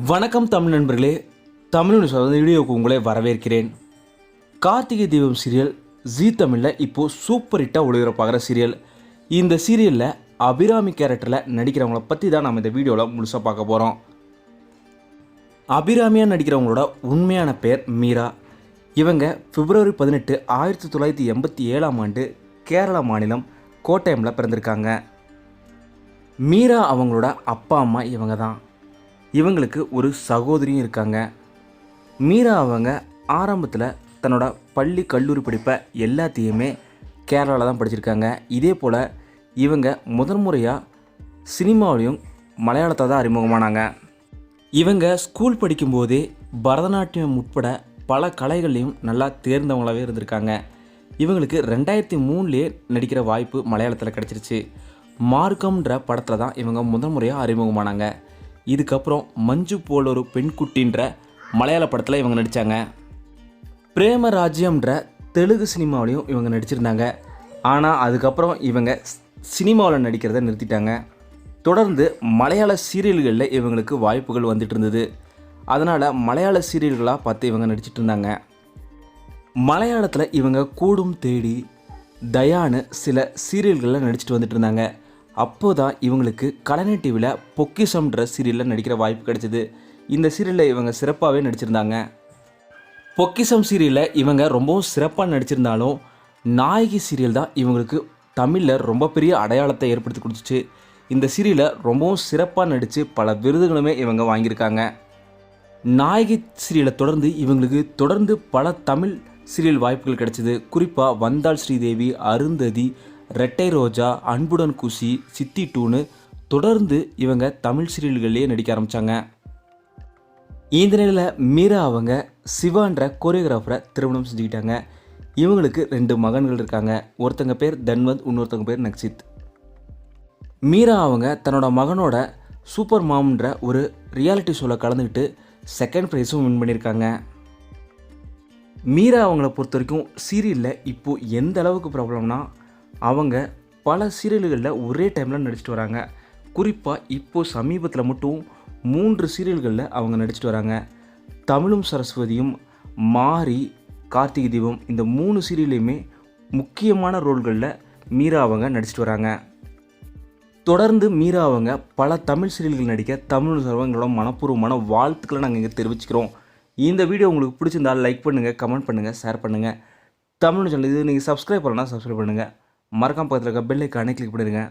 வணக்கம் தமிழ் நண்பர்களே. தமிழ் நியூஸ் வீடியோவுக்கு உங்களை வரவேற்கிறேன். கார்த்திகை தீபம் சீரியல் ஜீ தமிழில் இப்போது சூப்பர் ஹிட்டாக பார்க்குற சீரியல். இந்த சீரியலில் அபிராமி கேரக்டரில் நடிக்கிறவங்கள பற்றி தான் நம்ம இந்த வீடியோவில் முழுசாக பார்க்க போகிறோம் அபிராமியாக நடிக்கிறவங்களோட உண்மையான பேர் மீரா. இவங்க பிப்ரவரி பதினெட்டு ஆயிரத்தி தொள்ளாயிரத்தி எண்பத்தி ஏழாம் ஆண்டு கேரள மாநிலம் கோட்டயமில் பிறந்திருக்காங்க. மீரா அவங்களோட அப்பா அம்மா இவங்க தான். இவங்களுக்கு ஒரு சகோதரியும் இருக்காங்க. மீரா அவங்க ஆரம்பத்தில் தன்னோட பள்ளி கல்லூரி படிப்பை எல்லாத்தையுமே கேரளாவில் தான் படிச்சிருக்காங்க. இதே போல் இவங்க முதன் முறையாக சினிமாவிலையும் மலையாளத்தை தான் அறிமுகமானாங்க. இவங்க ஸ்கூல் படிக்கும்போதே பரதநாட்டியம் உட்பட பல கலைகள்லையும் நல்லா தேர்ந்தவங்களாகவே இருந்திருக்காங்க. இவங்களுக்கு ரெண்டாயிரத்தி மூணுலேயே நடிக்கிற வாய்ப்பு மலையாளத்தில் கிடச்சிருச்சு. மார்க்கம்ன்ற படத்தில் தான் இவங்க முதல் முறையாக அறிமுகமானாங்க. இதுக்கப்புறம் மஞ்சு போல் ஒரு பெண்குட்டின்ற மலையாள படத்தில் இவங்க நடித்தாங்க பிரேமராஜ்யம்ன்ற தெலுங்கு சினிமாவிலையும் இவங்க நடிச்சிருந்தாங்க. ஆனால் அதுக்கப்புறம் இவங்க சினிமாவில் நடிக்கிறத நிறுத்திட்டாங்க. தொடர்ந்து மலையாள சீரியல்களில் இவங்களுக்கு வாய்ப்புகள் வந்துட்டு இருந்தது அதனால் மலையாள சீரியல்களாக பார்த்து இவங்க நடிச்சிட்டு இருந்தாங்க மலையாளத்தில் இவங்க கூடும் தேடி தயான்னு சில சீரியல்களில் நடிச்சிட்டு வந்துட்டு இருந்தாங்க அப்போ தான் இவங்களுக்கு கலைஞர் டிவியில் பொக்கிஷம்ன்ற சீரியலில் நடிக்கிற வாய்ப்பு கிடைச்சிது. இந்த சீரியலில் இவங்க சிறப்பாகவே நடிச்சிருந்தாங்க. பொக்கிஷம் சீரியலில் இவங்க ரொம்பவும் சிறப்பாக நடிச்சிருந்தாலும் நாயகி சீரியல் தான் இவங்களுக்கு தமிழில் ரொம்ப பெரிய அடையாளத்தை ஏற்படுத்தி கொடுத்துச்சு. இந்த சீரியலை ரொம்பவும் சிறப்பாக நடித்து பல விருதுகளுமே இவங்க வாங்கியிருக்காங்க. நாயகி சீரியலை தொடர்ந்து இவங்களுக்கு தொடர்ந்து பல தமிழ் சீரியல் வாய்ப்புகள் கிடைச்சிது. குறிப்பாக வந்தாள் ஸ்ரீதேவி அருந்ததி ரெட்டை ரோஜா அன்புடன் குஷி சித்தி டூன்னு தொடர்ந்து இவங்க தமிழ் சீரியல்கள்லேயே நடிக்க ஆரம்பித்தாங்க இந்த நிலையில் மீரா அவங்க சிவான்ற கோரியோகிராஃபரை திருமணம் செஞ்சுக்கிட்டாங்க. இவங்களுக்கு ரெண்டு மகன்கள் இருக்காங்க. ஒருத்தங்க பேர் தன்வந்த் இன்னொருத்தங்க பேர் நக்சித் மீரா அவங்க தன்னோட மகனோட சூப்பர் மாம்ன்ற ஒரு ரியாலிட்டி ஷோவில் கலந்துக்கிட்டு செகண்ட் ப்ரைஸும் வின் பண்ணியிருக்காங்க. மீரா அவங்கள பொறுத்த வரைக்கும் சீரியலில் இப்போது எந்த அளவுக்கு ப்ராப்ளம்னா அவங்க பல சீரியல்களில் ஒரே டைமில் நடிச்சிட்டு வராங்க. குறிப்பாக இப்போது சமீபத்தில் மட்டும் மூன்று சீரியல்களில் அவங்க நடிச்சிட்டு வராங்க. தமிழும் சரஸ்வதியும் மாரி கார்த்திகை தீபம் இந்த மூணு சீரியல்லையுமே முக்கியமான ரோல்களில் மீரா அவங்க நடிச்சிட்டு வராங்க. தொடர்ந்து மீரா அவங்க பல தமிழ் சீரியல்கள் நடிக்க தமிழ் சர்வங்களோட மனப்பூர்வமான வாழ்த்துக்களை நாங்கள் இங்கே தெரிவிச்சுக்கிறோம். இந்த வீடியோ உங்களுக்கு பிடிச்சிருந்தால் லைக் பண்ணுங்கள் கமெண்ட் பண்ணுங்கள் ஷேர் பண்ணுங்கள் தமிழ் சேனல் இது நீங்கள் சப்ஸ்கிரைப் பண்ணலாம் சப்ஸ்கிரைப் பண்ணுங்கள் மறக்காம பக்கத்தில் இருக்க பெல் ஐக்கானே கிளிக் பண்ணிடுங்க